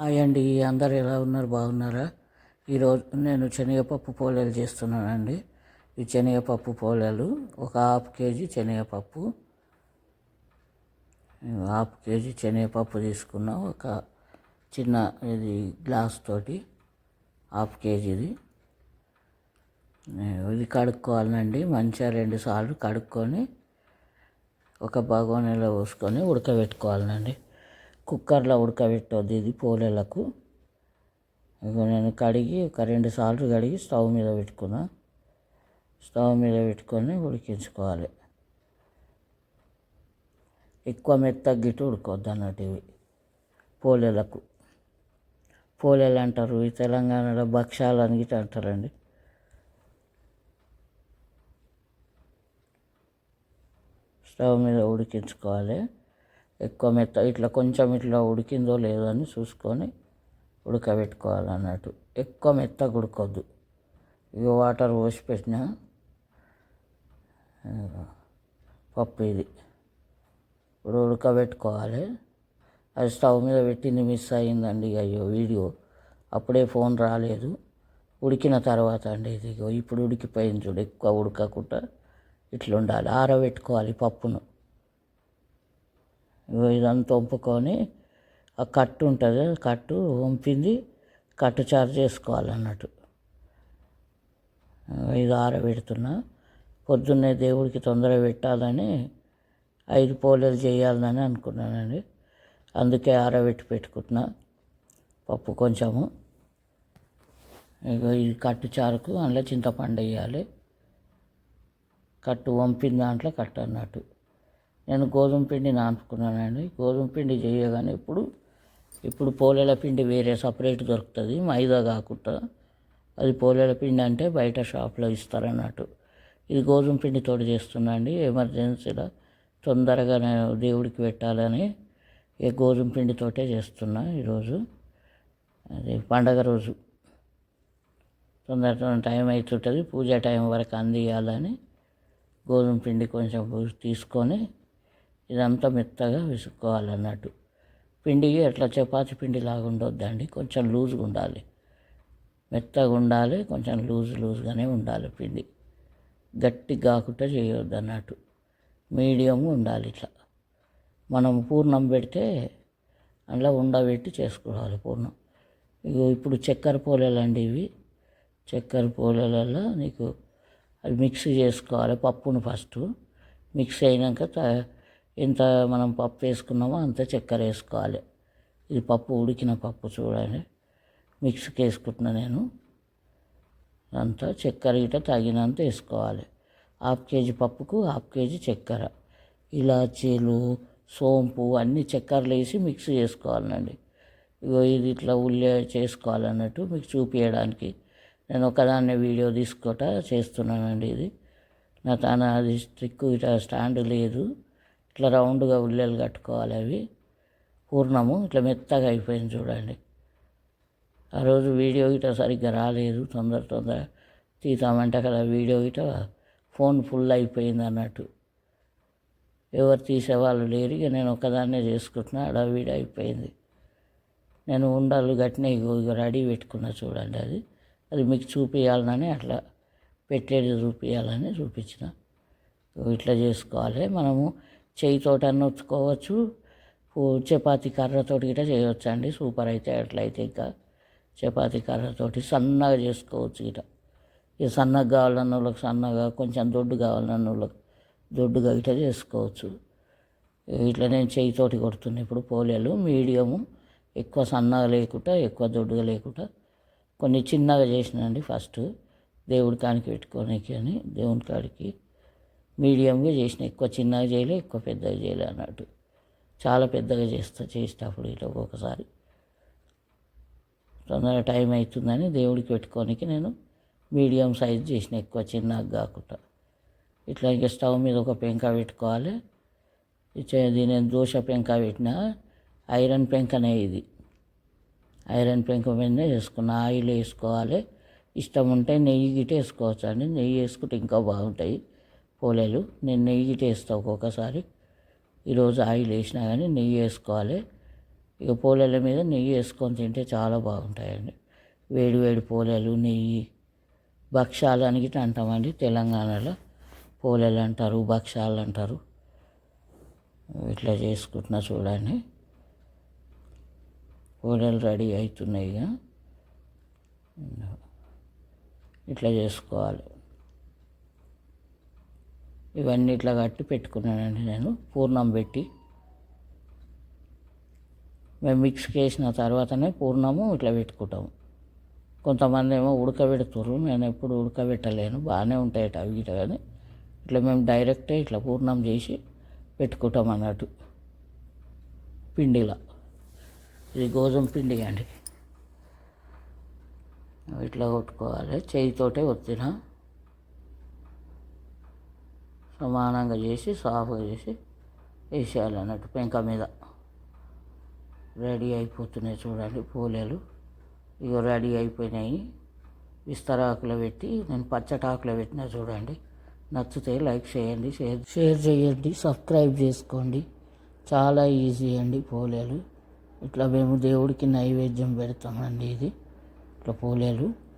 Hi అండి అందరు ఎలా ఉన్నారు బాగున్నారా? ఈరోజు నేను శనగపప్పు పోలేలు చేస్తున్నానండి. ఈ శనగపప్పు పోలేలు ఒక హాఫ్ కేజీ శనగపప్పు. హాఫ్ కేజీ శనగపప్పు తీసుకున్నా ఒక చిన్న ఇది గ్లాస్ తోటి హాఫ్ కేజీది. ఇది కడుక్కోవాలండి మంచిగా రెండు సార్లు కడుక్కొని ఒక బగోనీలో పోసుకొని ఉడకబెట్టుకోవాలండి. కుక్కర్లో ఉడకబెట్టొద్దు ఇది పోలేలకు. నేను కడిగి ఒక రెండు సార్లు కడిగి స్టవ్ మీద పెట్టుకున్నా. స్టవ్ మీద పెట్టుకొని ఉడికించుకోవాలి. ఎక్కువ మెత్తగా గిట్టు ఉడకొద్దు అన్నట్టు ఇవి పోలేలకు. పోలేలు అంటారు ఈ తెలంగాణలో భక్ష్యాలు అని గిట్ట అంటారండి. స్టవ్ మీద ఉడికించుకోవాలి. ఎక్కువ మెత్త ఇట్లా కొంచెం ఇట్లా ఉడికిందో లేదో అని చూసుకొని ఉడకబెట్టుకోవాలి అన్నట్టు ఎక్కువ మెత్తగా ఉడకొద్దు ఇక వాటర్ పోసి పెట్టిన పప్పు ఇది. ఇప్పుడు ఉడకబెట్టుకోవాలి. అది స్టవ్ మీద పెట్టింది మిస్ అయిందండి అయ్యో వీడియో. అప్పుడే ఫోన్ రాలేదు. ఉడికిన తర్వాత అండి ఇది ఇగో. ఇప్పుడు ఉడికిపోయింది చూడు ఎక్కువ ఉడకకుండా ఇట్లా ఉండాలి ఆరబెట్టుకోవాలి పప్పును. ఇదంతా వంపుకొని ఆ కట్టు ఉంటుంది కట్టు వంపింది కట్టు చారు చేసుకోవాలన్నట్టు. ఇది ఆరబెడుతున్నా. పొద్దున్నే దేవుడికి తొందర పెట్టాలని ఐదు పోలేలు చేయాలని అనుకున్నానండి. అందుకే ఆరబెట్టి పెట్టుకుంటున్నా పప్పు కొంచెము. ఇక ఇది కట్టు చారుకు అందులో చింతపండు వేయాలి. కట్టు వంపిన దాంట్లో కట్టు అన్నట్టు. నేను గోధుమ పిండి నానుకున్నానండి. గోధుమ పిండి చేయగానే ఇప్పుడు ఇప్పుడు పోలేల పిండి వేరే సపరేట్ దొరుకుతుంది మైదా కాకుండా. అది పోలేల పిండి అంటే బయట షాప్లో ఇస్తారన్నట్టు. ఇది గోధుమ పిండితో చేస్తున్నా అండి. ఎమర్జెన్సీలో తొందరగా నేను దేవుడికి పెట్టాలని ఈ గోధుమ పిండితోటే చేస్తున్నా ఈరోజు. అది పండగ రోజు. తొందర టైం అవుతుంటుంది పూజ టైం వరకు అందియాలని గోధుమ పిండి కొంచెం తీసుకొని ఇదంతా మెత్తగా విసుక్కోవాలన్నట్టు పిండి అట్లా చపాతి పిండి లాగా ఉండొద్దండి కొంచెం లూజ్గా ఉండాలి. మెత్తగా ఉండాలి కొంచెం లూజ్ లూజ్గానే ఉండాలి పిండి. గట్టి కాకుండా చేయొద్దు అన్నట్టు మీడియం ఉండాలి ఇట్లా. మనం పూర్ణం పెడితే అందులో ఉండబెట్టి చేసుకోవాలి పూర్ణం. ఇగో ఇప్పుడు చక్కెర పోలేలండి ఇవి. చక్కెర పోలేలలో నీకు అవి మిక్స్ చేసుకోవాలి పప్పును ఫస్ట్. మిక్స్ అయినాక ఎంత మనం పప్పు వేసుకున్నామో అంత చక్కెర వేసుకోవాలి. ఇది పప్పు ఉడికిన పప్పు చూడండి. మిక్స్కి వేసుకుంటున్నా నేను. అంతా చక్కెర గిట తగినంత వేసుకోవాలి. హాఫ్ కేజీ పప్పుకు హాఫ్ కేజీ చక్కెర. ఇలాచీలు సోంపు అన్ని చక్కెరలు వేసి మిక్స్ చేసుకోవాలండి. ఇగో ఇది ఇట్లా ఉల్లి చేసుకోవాలన్నట్టు మీకు చూపించడానికి నేను ఒకదాన్ని వీడియో తీసుకుంటా చేస్తున్నానండి ఇది. నా తన అది స్టిక్ ఇట్లా స్టాండ్ లేదు. ఇట్లా రౌండ్గా ఉల్లెలు కట్టుకోవాలి అవి. పూర్ణము ఇట్లా మెత్తగా అయిపోయింది చూడండి. ఆ రోజు వీడియో గిట సరిగ్గా రాలేదు. తొందర తొందర తీతామంటే అక్కడ వీడియో గిట ఫోన్ ఫుల్ అయిపోయింది అన్నట్టు. ఎవరు తీసేవాళ్ళు లేరు. ఇక నేను ఒక్కదాన్నే చేసుకుంటున్నా. అడవిడి అయిపోయింది. నేను ఉండాలి గట్టిన రెడీ పెట్టుకున్నా చూడండి అది. అది మీకు చూపించాలని అట్లా పెట్టేది చూపించాలని చూపించిన. ఇట్లా చేసుకోవాలి. మనము చేయితోటి అన్న వచ్చుకోవచ్చు చపాతి కర్రతోటి కూడా చేయవచ్చు అండి సూపర్ అయితే అట్లయితే ఇంకా చపాతి కర్రతోటి సన్నగా చేసుకోవచ్చు ఇట ఇక సన్నగా కావాలన్న వాళ్ళకి సన్నగా కొంచెం దొడ్డు కావాలన్న వాళ్ళకి దొడ్డుగా ఇట్లా చేసుకోవచ్చు. ఇట్లా నేను చేయితోటి కొడుతున్నా ఇప్పుడు పోలేలు మీడియము ఎక్కువ సన్నగా లేకుండా ఎక్కువ దొడ్డుగా లేకుండా కొన్ని చిన్నగా చేసినండి ఫస్ట్. దేవుడి కానికి పెట్టుకోనికి అని దేవుని కాడికి మీడియంగా చేసిన ఎక్కువ చిన్నగా చేయలే ఎక్కువ పెద్దగా చేయలే అన్నట్టు. చాలా పెద్దగా చేస్తా చేసేటప్పుడు ఇట్లా ఒక్కొక్కసారి. తొందరగా టైం అవుతుందని దేవుడికి పెట్టుకోనికి నేను మీడియం సైజ్ చేసిన ఎక్కువ చిన్నగా కాకుండా. ఇట్లా ఇంకా స్టవ్ మీద ఒక పెంక పెట్టుకోవాలి. దీని దోశ పెంక పెట్టిన ఐరన్ పెంకనే ఇది. ఐరన్ పెంక మీదనే వేసుకున్న ఆయిల్ వేసుకోవాలి. ఇష్టం ఉంటే నెయ్యి గిట్ట వేసుకోవచ్చు అండి నెయ్యి వేసుకుంటే ఇంకా బాగుంటాయి. పోలేలు. నేను నెయ్యి గిట వేస్తా ఒక్కొక్కసారి. ఈరోజు ఆయిల్ వేసినా కానీ నెయ్యి వేసుకోవాలి. ఇక పోలేల మీద నెయ్యి వేసుకొని తింటే చాలా బాగుంటాయండి. వేడి వేడి పోలేలు నెయ్యి భక్ష్యాలు అని అంటామండి తెలంగాణలో. పోలేలు అంటారు భక్ష్యాలు అంటారు. ఇట్లా చేసుకుంటున్నా చూడండి. పోలేలు రెడీ అవుతున్నాయి ఇక. ఇట్లా చేసుకోవాలి. ఇవన్నీ ఇట్లా కట్టి పెట్టుకున్నానండి నేను. పూర్ణం పెట్టి మేము మిక్స్ చేసిన తర్వాతనే పూర్ణము ఇట్లా పెట్టుకుంటాము. కొంతమంది ఏమో ఉడకబెడుతుర్రు నేను ఎప్పుడు ఉడకబెట్టలేను బాగానే ఉంటాయట అవి ఇట కానీ. ఇట్లా మేము డైరెక్టే ఇట్లా పూర్ణం చేసి పెట్టుకుంటాం అన్నట్టు పిండిలా. ఇది గోధుమ పిండి అండి. ఇట్లా కొట్టుకోవాలి చేయితోటే ఒత్తిన. సమానంగా చేసి సాఫ్గా చేసి వేసేయాలి అన్నట్టు పెంక మీద. రెడీ అయిపోతున్నాయి చూడండి పూలేలు. ఇక రెడీ అయిపోయినాయి. విస్తరాకులో పెట్టి నేను పచ్చటాకులో పెట్టినా చూడండి. నచ్చితే లైక్ చేయండి షేర్ షేర్ చేయండి సబ్స్క్రైబ్ చేసుకోండి. చాలా ఈజీ అండి పోలేలు. ఇట్లా మేము దేవుడికి నైవేద్యం పెడతామండి ఇది. ఇట్లా పోలేలు.